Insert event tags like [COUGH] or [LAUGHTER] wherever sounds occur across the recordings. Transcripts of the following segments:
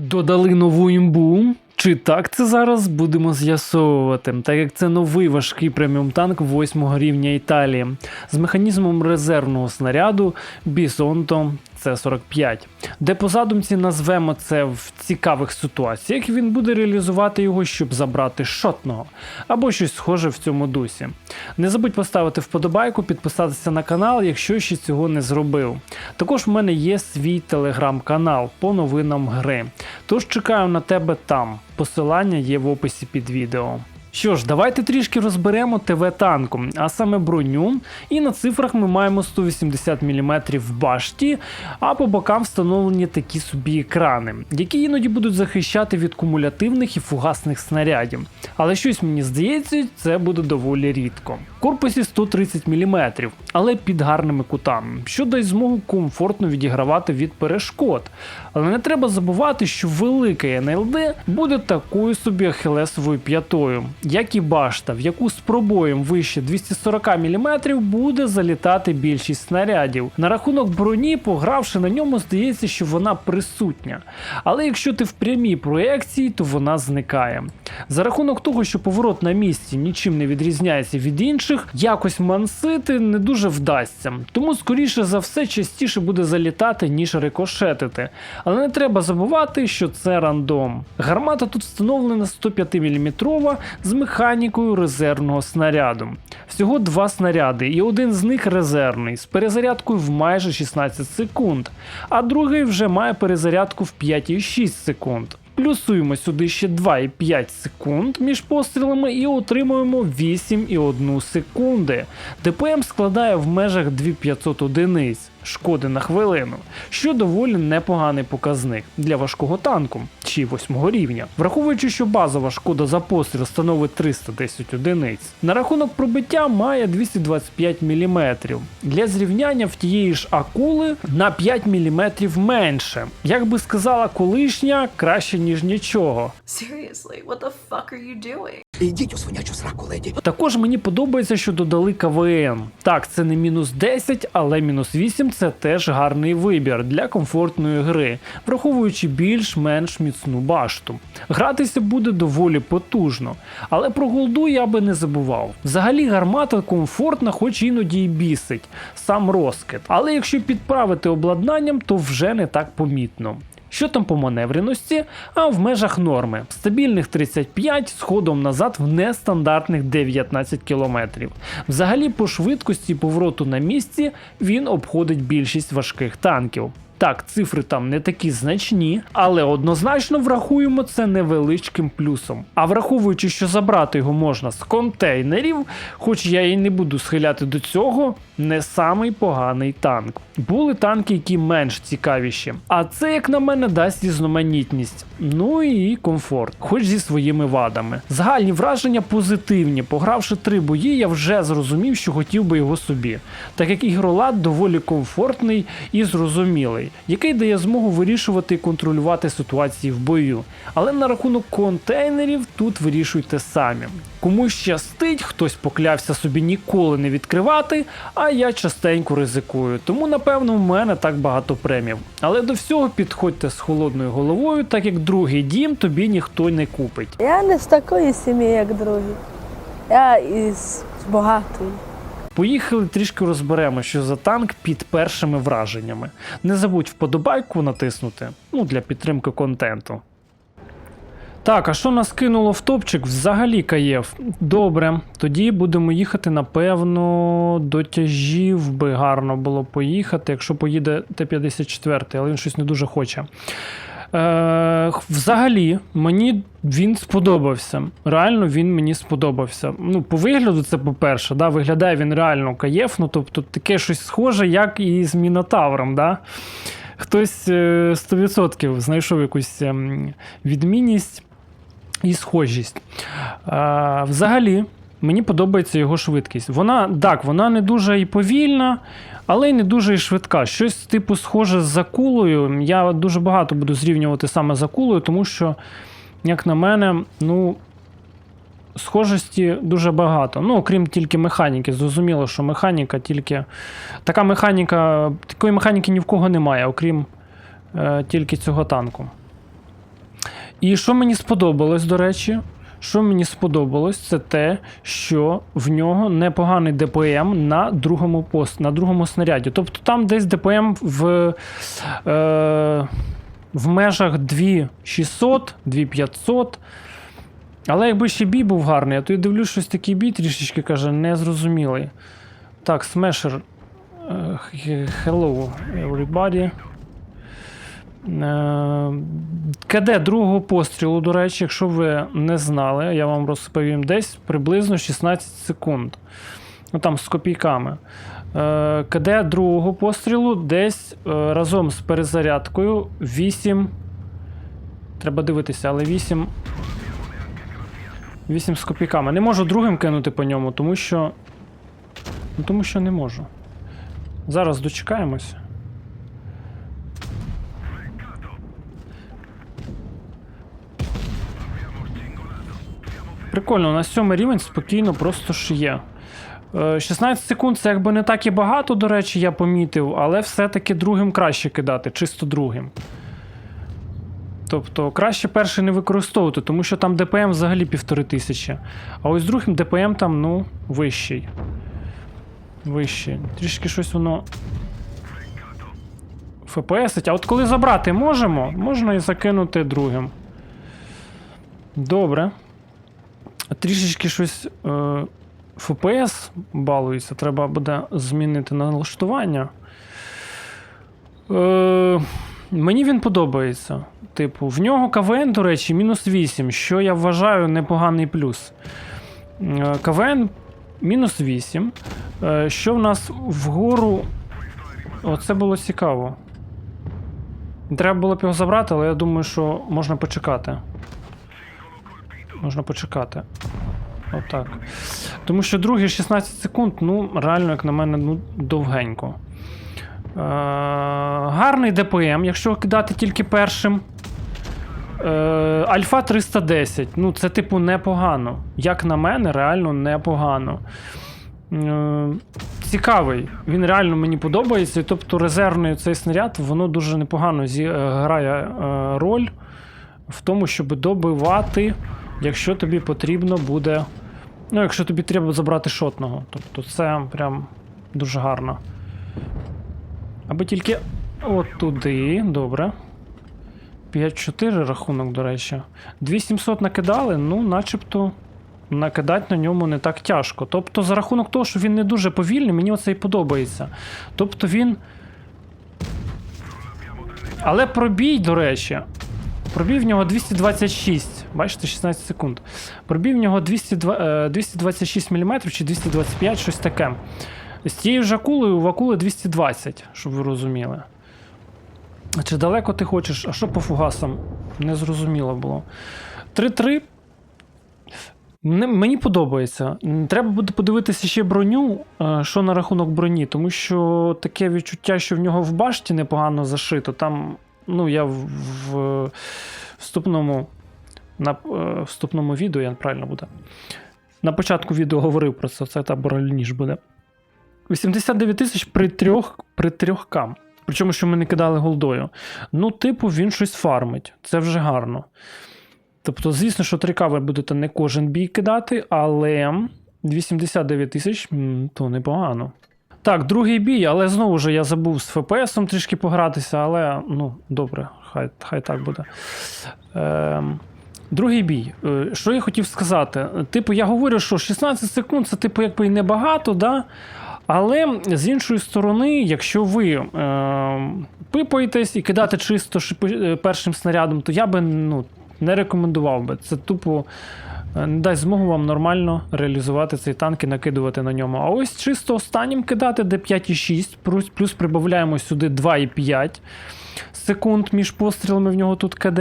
Додали нову імбу. Чи так це зараз будемо з'ясовувати, так як це новий важкий преміум танк 8 рівня Італії з механізмом резервного снаряду Бісонто С-45, де по задумці назвемо це в цікавих ситуаціях, він буде реалізувати його, щоб забрати шотного або щось схоже в цьому дусі. Не забудь поставити вподобайку, підписатися на канал, якщо ще цього не зробив. Також в мене є свій телеграм-канал по новинам гри. Тож чекаю на тебе там. Посилання є в описі під відео. Що ж, давайте трішки розберемо ТВ танку, а саме броню. І на цифрах ми маємо 180 мм в башті, а по бокам встановлені такі собі екрани, які іноді будуть захищати від кумулятивних і фугасних снарядів. Але щось мені здається, це буде доволі рідко. Корпусі 130 мм, але під гарними кутами, що дасть змогу комфортно відігравати від перешкод. Але не треба забувати, що великий НЛД буде такою собі ахілесовою п'ятою, як і башта, в яку з пробоєм вище 240 мм буде залітати більшість снарядів. На рахунок броні, погравши на ньому, здається, що вона присутня. Але якщо ти в прямій проекції, то вона зникає. За рахунок того, що поворот на місці нічим не відрізняється від інших, якось мансити не дуже вдасться. Тому, скоріше за все, частіше буде залітати, ніж рикошетити. Але не треба забувати, що це рандом. Гармата тут встановлена 105 мм з механікою резервного снаряду. Всього два снаряди, і один з них резервний, з перезарядкою в майже 16 секунд, а другий вже має перезарядку в 5,6 секунд. Плюсуємо сюди ще 2,5 секунд між пострілами і отримуємо 8,1 секунди. ДПМ складає в межах 2500 одиниць шкоди на хвилину, що доволі непоганий показник для важкого танку чи 8 рівня, враховуючи, що базова шкода за постріл становить 310 одиниць. На рахунок пробиття має 225 мм. Для зрівняння в тієї ж акули на 5 мм менше. Як би сказала колишня, краще ніж нічого. Seriously, what the fuck are you doing? Ідіть у свинячу сраку, леді. Також мені подобається, що додали КВН. Так, це не мінус 10, але мінус 8 це теж гарний вибір для комфортної гри, враховуючи більш-менш міцну башту. Гратися буде доволі потужно, але про голду я би не забував. Взагалі гармата комфортна, хоч іноді й бісить, сам розкид. Але якщо підправити обладнанням, то вже не так помітно. Що там по маневреності? А в межах норми. Стабільних 35 з ходом назад в нестандартних 19 км. Взагалі, по швидкості повороту на місці він обходить більшість важких танків. Так, цифри там не такі значні, але однозначно врахуємо це невеличким плюсом. А враховуючи, що забрати його можна з контейнерів, хоч я і не буду схиляти до цього, не самий поганий танк. Були танки, які менш цікавіші. А це, як на мене, дасть різноманітність. Ну і комфорт, хоч зі своїми вадами. Загальні враження позитивні. Погравши три бої, я вже зрозумів, що хотів би його собі, так як ігролад доволі комфортний і зрозумілий, який дає змогу вирішувати і контролювати ситуації в бою. Але на рахунок контейнерів тут вирішуйте самі. Комусь щастить, хтось поклявся собі ніколи не відкривати, а я частенько ризикую. Тому, напевно, в мене так багато премів. Але до всього підходьте з холодною головою, так як другий дім тобі ніхто не купить. Я не з такої сім'ї, як другі. Я із багатої. Поїхали трішки розберемо, що за танк під першими враженнями. Не забудь вподобайку натиснути ну, для підтримки контенту. Так, а що нас кинуло в топчик? Взагалі каєв. Добре, тоді будемо їхати, напевно, до тяжів би гарно було поїхати, якщо поїде Т-54, але він щось не дуже хоче. Е, взагалі, мені він сподобався. Реально він мені сподобався. Ну, по вигляду, це по-перше, да, виглядає він реально каєфно, тобто таке щось схоже, як і з Мінотавром. Да? Хтось е, 100% знайшов якусь ем, відмінність і схожість. Е, взагалі, мені подобається його швидкість. Вона, так, вона не дуже і повільна, але й не дуже і швидка. Щось типу схоже з закулою. Я дуже багато буду зрівнювати саме з акулою, тому що, як на мене, ну. Схожості дуже багато. Ну, окрім тільки механіки. Зрозуміло, що механіка тільки. Така механіка. Такої механіки ні в кого немає, окрім е, тільки цього танку. І що мені сподобалось, до речі, що мені сподобалось, це те, що в нього непоганий ДПМ на другому пост, на другому снаряді. Тобто там десь ДПМ в, е, в межах 2600, 2500. Але якби ще бій був гарний, а то я дивлюсь, щось такий бій трішечки каже, незрозумілий. Так, смешер. Hello, everybody. Е, КД другого пострілу, до речі, якщо ви не знали, я вам розповім десь приблизно 16 секунд. Ну там з копійками. Е, КД другого пострілу десь е, разом з перезарядкою 8. Треба дивитися, але 8. 8 з копійками. Не можу другим кинути по ньому, тому що. Ну, тому що не можу. Зараз дочекаємось. Прикольно, на сьомий рівень спокійно просто ж є. Е, 16 секунд це якби не так і багато, до речі, я помітив, але все-таки другим краще кидати, чисто другим. Тобто краще перший не використовувати, тому що там ДПМ взагалі півтори тисячі. А ось другим ДПМ там, ну, вищий. Вищий. Трішки щось воно. ФПСить. А от коли забрати можемо, можна і закинути другим. Добре. Трішечки щось. Е, ФПС балується, треба буде змінити налаштування. Е, мені він подобається. Типу, в нього КВН, до речі, мінус 8, що я вважаю непоганий плюс. Е, КВН мінус 8. Е, що в нас вгору. Оце було цікаво. Треба було б його забрати, але я думаю, що можна почекати. Можна почекати. Отак. Тому що другі 16 секунд, ну, реально, як на мене, ну, довгенько. Е, гарний ДПМ, якщо кидати тільки першим. Е, Альфа 310. Ну, це, типу, непогано. Як на мене, реально непогано. Е, цікавий. Він реально мені подобається. Тобто, резервний цей снаряд, воно дуже непогано зі, е, е, роль в тому, щоб добивати, якщо тобі потрібно буде. Ну, якщо тобі треба забрати шотного. Тобто це прям дуже гарно. Аби тільки от туди, добре. 5-4 рахунок, до речі. 2700 накидали, ну, начебто накидати на ньому не так тяжко. Тобто, за рахунок того, що він не дуже повільний, мені оце і подобається. Тобто він. Але пробій, до речі, пробій в нього 226. Бачите, 16 секунд. Пробій в нього 202, е, 226 мм чи 225, щось таке. З тією ж акулою в акули 220, щоб ви розуміли. Чи далеко ти хочеш? А що по фугасам? Не зрозуміло було. 3-3. Не- Мені подобається. Треба буде подивитися ще броню, е, що на рахунок броні, тому що таке відчуття, що в нього в башті непогано зашито. Там, ну, я в вступному, на е, вступному відео, я правильно буде. На початку відео говорив про це, це та борольніж буде. 89 тисяч при трьох, при трьох кам. Причому, що ми не кидали голдою. Ну, типу, він щось фармить. Це вже гарно. Тобто, звісно, що 3К ви будете не кожен бій кидати, але 89 тисяч то непогано. Так, другий бій, але знову ж я забув з ФПСом трішки погратися, але ну, добре, хай, хай так буде. Ем, другий бій. Е, Що я хотів сказати? Типу, я говорю, що 16 секунд це, типу, якби і небагато, да? Але з іншої сторони, якщо ви е, пипаєтесь і кидати чисто е, першим снарядом, то я би ну, не рекомендував би. Це тупо е, не дасть змогу вам нормально реалізувати цей танк і накидувати на ньому. А ось чисто останнім кидати, де 5,6, плюс, плюс прибавляємо сюди 2,5 секунд між пострілами в нього тут КД.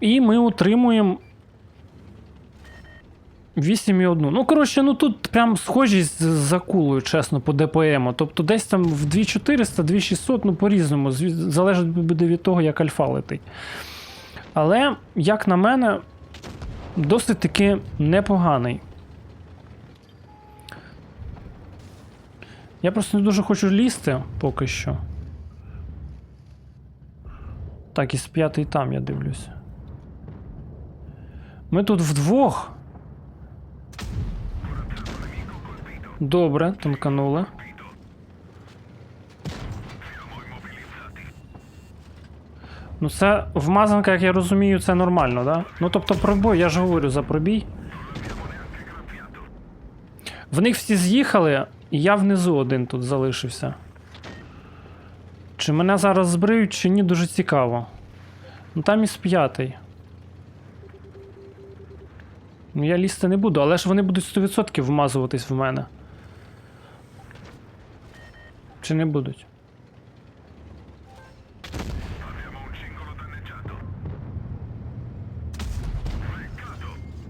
І ми отримуємо 8,1. Ну, коротше, ну тут прям схожість з з акулою, чесно, по ДПМу. Тобто десь там в 2400, 2600, ну по-різному. Залежить буде від того, як альфа летить. Але, як на мене, досить таки непоганий. Я просто не дуже хочу лізти поки що. Так, із п'ятий там я дивлюсь. Ми тут вдвох. Добре, тонканули. Ну, це вмазанка, як я розумію, це нормально, да? Ну тобто пробой, я ж говорю за пробій. В них всі з'їхали, і я внизу один тут залишився. Чи мене зараз збриють, чи ні, дуже цікаво. Ну там із п'ятий. Ну, я лізти не буду, але ж вони будуть 100% вмазуватись в мене. Чи не будуть?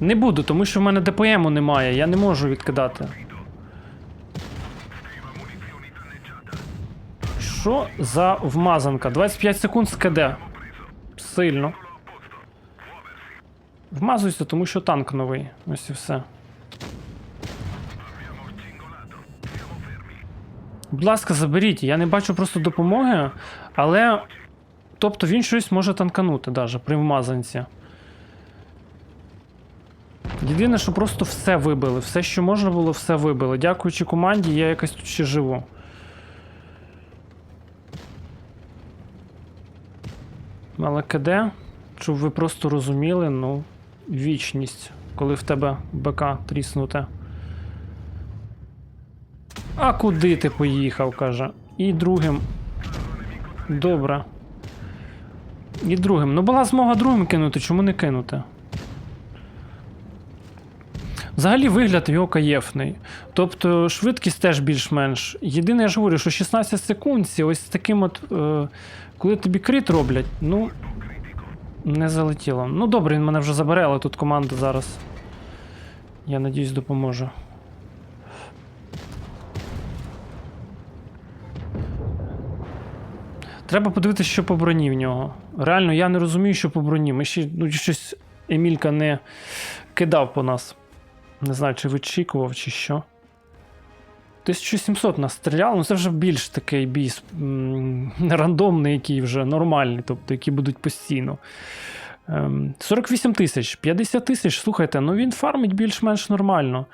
Не буду, тому що в мене ДПМу немає, я не можу відкидати. Що за вмазанка? 25 секунд з КД. Сильно. Вмазуйся, тому що танк новий. Ось і все. Будь ласка, заберіть. Я не бачу просто допомоги, але. Тобто він щось може танканути даже при вмазанці. Єдине, що просто все вибили. Все, що можна було, все вибили. Дякуючи команді, я якось тут ще живу. Але КД, щоб ви просто розуміли, ну, вічність, коли в тебе БК тріснуте. А куди ти поїхав, каже. І другим. Добре. І другим. Ну була змога другим кинути, чому не кинути? Взагалі вигляд його каєфний. Тобто швидкість теж більш-менш. Єдине, я ж говорю, що 16 секунд, ось таким от. Е, коли тобі крит роблять, ну. Не залетіло. Ну добре, він мене вже забере, але тут команда зараз. Я надіюсь, допоможе. Треба подивитися, що по броні в нього. Реально, я не розумію, що по броні. Ми ще ну, щось Емілька не кидав по нас. Не знаю, чи вичікував, чи що. 1700 нас стріляло, ну це вже більш такий бій рандомний, який вже нормальний, тобто які будуть постійно. Ем, 48 тисяч, 50 тисяч, слухайте, ну він фармить більш-менш нормально.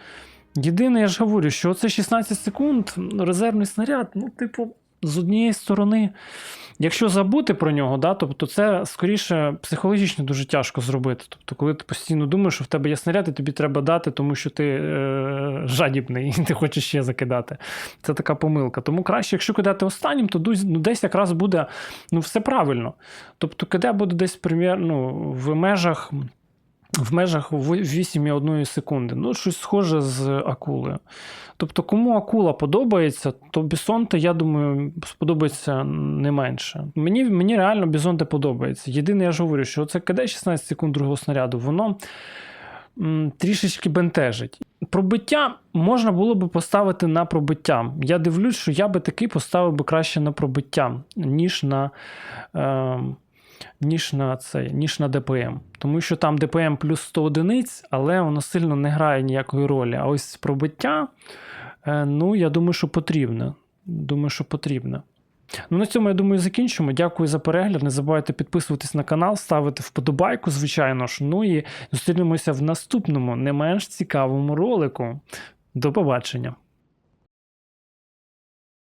Єдине, я ж говорю, що це 16 секунд, резервний снаряд, ну, типу, з однієї сторони, якщо забути про нього, да, тобто це скоріше психологічно дуже тяжко зробити. Тобто, коли ти постійно думаєш, що в тебе є снаряд, і тобі треба дати, тому що ти е, жадібний [LAUGHS] і ти хочеш ще закидати. Це така помилка. Тому краще, якщо кидати останнім, то ну, десь якраз буде ну, все правильно. Тобто, КД буде десь примір, ну, в межах. В межах 8,1 секунди. Ну, щось схоже з акулою. Тобто, кому акула подобається, то Бісонте, я думаю, сподобається не менше. Мені, мені реально Бісонте подобається. Єдине, я ж говорю, що це КД 16 секунд другого снаряду, воно трішечки бентежить. Пробиття можна було би поставити на пробиття. Я дивлюсь, що я би такий поставив би краще на пробиття, ніж на. Е, ніж на цей, ніж на ДПМ. Тому що там ДПМ плюс 100 одиниць, але воно сильно не грає ніякої ролі. А ось пробиття, е, ну, я думаю, що потрібне. Думаю, що потрібне. Ну, на цьому, я думаю, закінчимо. Дякую за перегляд. Не забувайте підписуватись на канал, ставити вподобайку, звичайно ж. Ну і зустрінемося в наступному, не менш цікавому ролику. До побачення.